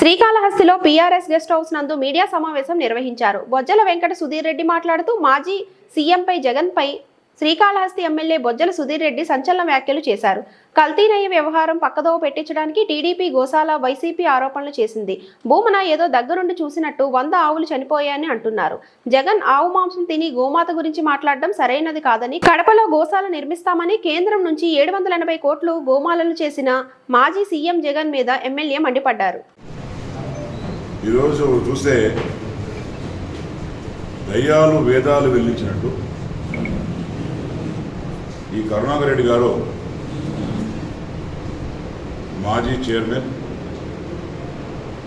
శ్రీకాళహస్తిలో PRS guest house నందు media సమావేశం నిర్వహించారు. బొజ్జల వెంకట సుధీర్ రెడ్డి మాట్లాడుతూ మాజీ సీఎంపై జగన్పై శ్రీకాళహస్తి ఎమ్మెల్యే బొజ్జల సుధీర్ రెడ్డి సంచలన వ్యాఖ్యలు చేశారు. కల్తీనయ్య వ్యవహారం పక్కదోవ పెట్టించడానికి టీడీపీ గోశాల వైసీపీ ఆరోపణలు చేసింది. భూమన ఏదో దగ్గరుండి చూసినట్టు వంద ఆవులు చనిపోయాయని అంటున్నారు. జగన్ ఆవు మాంసం తిని గోమాత గురించి మాట్లాడడం సరైనది కాదని కడపలో గోశాల నిర్మిస్తామని కేంద్రం నుంచి ఏడు వందల ఎనభై కోట్లు గోమాలలు చేసిన మాజీ సీఎం జగన్ మీద ఎమ్మెల్యే మండిపడ్డారు. ఈరోజు చూస్తే దయ్యాలు వేదాలు వెళ్ళించినట్టు ఈ కరుణాకర్ రెడ్డి గారు మాజీ చైర్మన్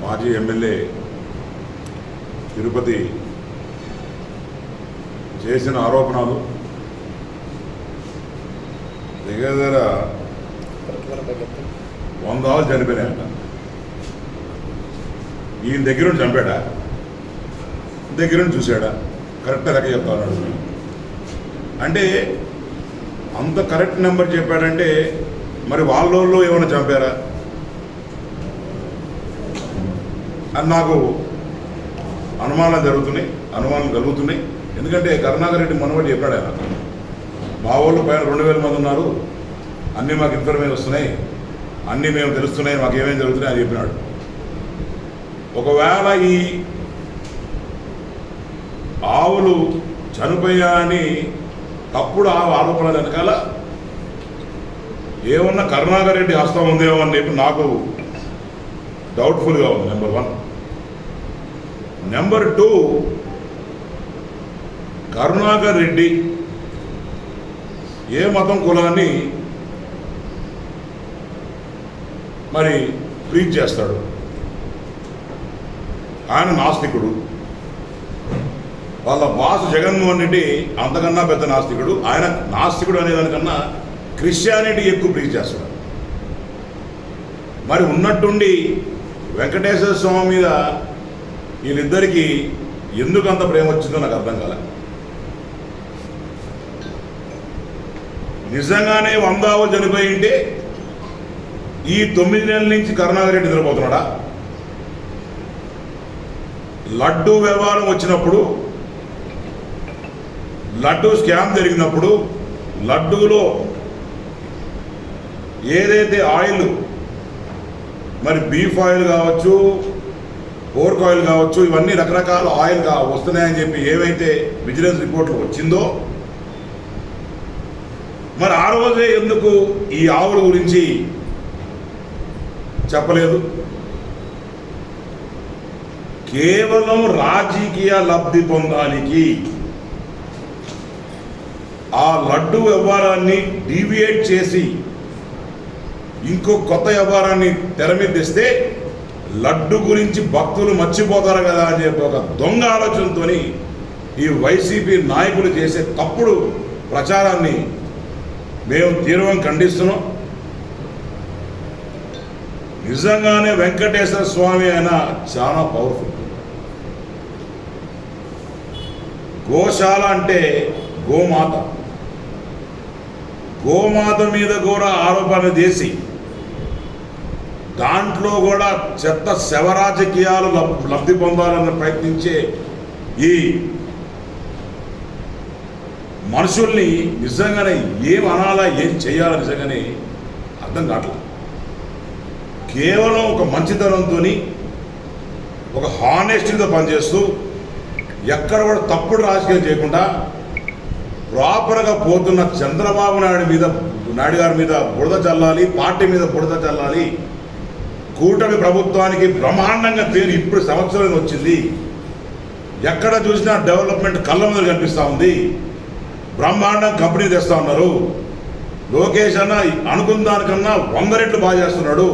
మాజీ ఎమ్మెల్యే తిరుపతి చేసిన ఆరోపణలు దగ్గర దగ్గర వంద చనిపోయినాయంట. ఈయన దగ్గర నుండి చంపాడా? దగ్గర నుండి చూశాడా కరెక్ట్ లెక్క చెప్తా అంటే అంత కరెక్ట్ నెంబర్ చెప్పాడంటే మరి వాళ్ళలో ఏమైనా చంపారా? అని నాకు అనుమానాలు జరుగుతున్నాయి అనుమానాలు కలుగుతున్నాయి. ఎందుకంటే కరుణాకర్ రెడ్డి మనవాడు చెప్పాడు ఆయన. మా వాళ్ళు పైన రెండు వేల మంది ఉన్నారు. అన్నీ మాకు ఇన్ఫర్మేషన్ వస్తున్నాయి. అన్నీ మేము తెలుస్తున్నాయి. మాకు ఏమేమి జరుగుతున్నాయి అని చెప్పినాడు. ఒకవేళ ఈ ఆవులు చనిపోయా అని తప్పుడు ఆవు ఆరోపణల వెనకాల ఏమన్నా కరుణాకర్ రెడ్డి హస్తం ఉందేమో అని చెప్పి నాకు డౌట్ఫుల్గా ఉంది number one number two Karunakar Reddy ఏ మతం కులాన్ని మరి ప్రీచ్ చేస్తాడు? ఆయన నాస్తికుడు. వాళ్ళ బాసు జగన్మోహన్ రెడ్డి అంతకన్నా పెద్ద నాస్తికుడు. ఆయన నాస్తికుడు అనే దానికన్నా క్రిస్టియానిటీ ఎక్కువ ప్రీచ్ చేస్తాడు. మరి ఉన్నట్టుండి వెంకటేశ్వర స్వామి మీద వీళ్ళిద్దరికీ ఎందుకు అంత ప్రేమ వచ్చిందో నాకు అర్థం కాలే. నిజంగానే వందావులు చనిపోయి ఉంటే ఈ తొమ్మిది నెలల నుంచి కరుణాకర్ రెడ్డి నిద్రపోతున్నాడా? లడ్డు వ్యవహారం వచ్చినప్పుడు లడ్డు స్కామ్ జరిగినప్పుడు లడ్డూలో ఏదైతే ఆయిల్ మరి బీఫ్ ఆయిల్ కావచ్చు పోర్క్ ఆయిల్ కావచ్చు ఇవన్నీ రకరకాల ఆయిల్ కా వస్తున్నాయని చెప్పి ఏవైతే విజిలెన్స్ రిపోర్ట్లు వచ్చిందో మరి ఆ రోజే ఎందుకు ఈ ఆవుల గురించి చెప్పలేదు? కేవలం రాజకీయ లబ్ధి పొందానికి ఆ లడ్డు వ్యవహారాన్ని డీవియేట్ చేసి ఇంకో కొత్త వ్యవహారాన్ని తెర మీద తెస్తే లడ్డు గురించి భక్తులు మర్చిపోతారు కదా అని చెప్పి ఒక దొంగ ఆలోచనతో ఈ వైసీపీ నాయకులు చేసే తప్పుడు ప్రచారాన్ని మేము తీవ్రంగా ఖండిస్తున్నాం. నిజంగానే వెంకటేశ్వర స్వామి అయినా చాలా పవర్ఫుల్ గోశాల అంటే గోమాత. గోమాత మీద కూడా ఆరోపణ చేసి దాంట్లో కూడా చెత్త శవరాజకీయాలు లబ్- లబ్ధి పొందాలని ప్రయత్నించే ఈ మనుషుల్ని నిజంగానే ఏం అనాలా ఏం చేయాలో నిజంగానే అర్థం కావట్లేదు. కేవలం ఒక మంచితనంతో ఒక హానెస్టీతో పనిచేస్తూ ఎక్కడ కూడా తప్పుడు రాజకీయం చేయకుండా ప్రాపర్గా పోతున్న చంద్రబాబు నాయుడు మీద నాయుడు గారి మీద బుడద చల్లాలి పార్టీ మీద బుడద చల్లాలి కూటమి ప్రభుత్వానికి బ్రహ్మాండంగా పేరు ఇప్పుడు సంవత్సరం వచ్చింది. ఎక్కడ చూసినా డెవలప్మెంట్ కళ్ళ ముందు కనిపిస్తూ ఉంది. బ్రహ్మాండం కంపెనీ తెస్తా ఉన్నారు. లోకేష్ అన్న అనుకున్న దానికన్నా వంద రెట్లు బాగా చేస్తున్నాడు.